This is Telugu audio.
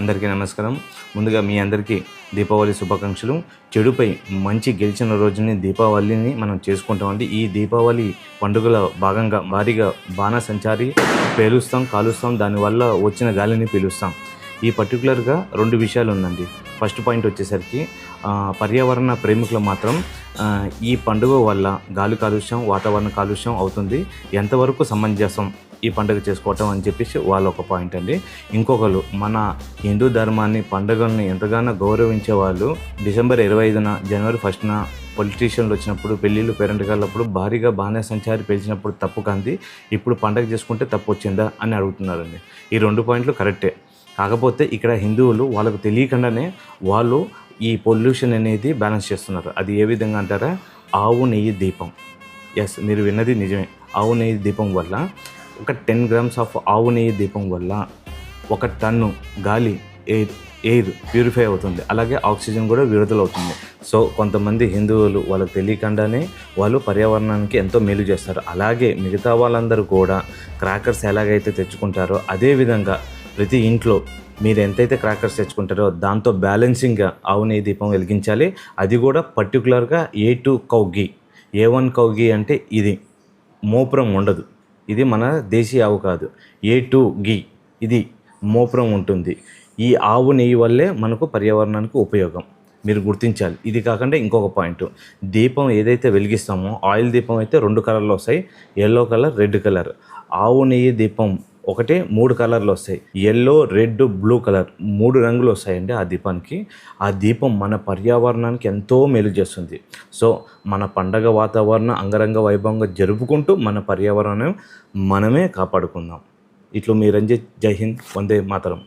అందరికీ నమస్కారం. ముందుగా మీ అందరికీ దీపావళి శుభాకాంక్షలు. చెడుపై మంచి గెలిచిన రోజుని దీపావళిని మనం చేసుకుంటామండి ఈ దీపావళి పండుగల భాగంగా భారీగా బాణసంచారి పేలుస్తాం కాలుస్తాం దానివల్ల వచ్చిన గాలిని పీలుస్తాం. ఈ పర్టికులర్గా రెండు విషయాలు ఉందండి. ఫస్ట్ పాయింట్ వచ్చేసరికి పర్యావరణ ప్రేమికులు మాత్రం ఈ పండుగ వల్ల గాలి కాలుష్యం వాతావరణ కాలుష్యం అవుతుంది. ఎంతవరకు సమంజసం? ఈ పండుగ చేసుకోవటం అని చెప్పేసి వాళ్ళ ఒక పాయింట్ అండి. ఇంకొకరు మన హిందూ ధర్మాన్ని పండుగల్ని ఎంతగానో గౌరవించే వాళ్ళు డిసెంబర్ ఇరవై ఐదున జనవరి ఫస్ట్న పొలిటీషియన్లు వచ్చినప్పుడు పెళ్ళిళ్ళు పేరెంటకాలప్పుడు భారీగా బాణ్య సంచారి పిలిచినప్పుడు తప్పు కంది ఇప్పుడు పండగ చేసుకుంటే తప్పు వచ్చిందా అని అడుగుతున్నారండి. ఈ రెండు పాయింట్లు కరెక్టే. కాకపోతే ఇక్కడ హిందువులు వాళ్ళకు తెలియకుండానే వాళ్ళు ఈ పొల్యూషన్ అనేది బ్యాలెన్స్ చేస్తున్నారు. అది ఏ విధంగా అంటారా? ఆవు నెయ్యి దీపం. ఎస్ మీరు విన్నది నిజమే. ఆవు నెయ్యి దీపం వల్ల ఒక టెన్ గ్రామ్స్ ఆఫ్ ఆవు నెయ్యి దీపం వల్ల ఒక టన్ను గాలి ఎయిర్ ఎయిర్ ప్యూరిఫై అవుతుంది. అలాగే ఆక్సిజన్ కూడా విడుదలవుతుంది సో కొంతమంది హిందువులు వాళ్ళకి తెలియకుండానే వాళ్ళు పర్యావరణానికి ఎంతో మేలు చేస్తారు. అలాగే మిగతా వాళ్ళందరూ కూడా క్రాకర్స్ ఎలాగైతే తెచ్చుకుంటారో అదే విధంగా ప్రతి ఇంట్లో మీరు ఎంతైతే క్రాకర్స్ తెచ్చుకుంటారో దాంతో బ్యాలెన్సింగ్గా ఆవు నెయ్యి దీపం వెలిగించాలి. అది కూడా పర్టికులర్గా ఏ టూ కౌగి ఏ వన్ కౌగి అంటే ఇది మోపురం ఉండదు. ఇది మన దేశీయ ఆవు కాదు. ఏ టూ గీ ఇది మోపురం ఉంటుంది. ఈ ఆవు నెయ్యి వల్లే మనకు పర్యావరణానికి ఉపయోగం. మీరు గుర్తించాలి. ఇది కాకుండా ఇంకొక పాయింట్. దీపం ఏదైతే వెలిగిస్తామో ఆయిల్ దీపం అయితే రెండు కలర్లు వస్తాయి. Yellow colour red colour. ఆవు నెయ్యి దీపం ఒకటే మూడు కలర్లు వస్తాయి. ఎల్లో రెడ్ బ్లూ కలర్ మూడు రంగులు వస్తాయండి ఆ దీపానికి. ఆ దీపం మన పర్యావరణానికి ఎంతో మేలు చేస్తుంది. సో మన పండగ వాతావరణం అంగరంగ వైభవంగా జరుపుకుంటూ మన పర్యావరణం మనమే కాపాడుకుందాం. ఇట్లు మీ జై హింద్. వందే మాతరం.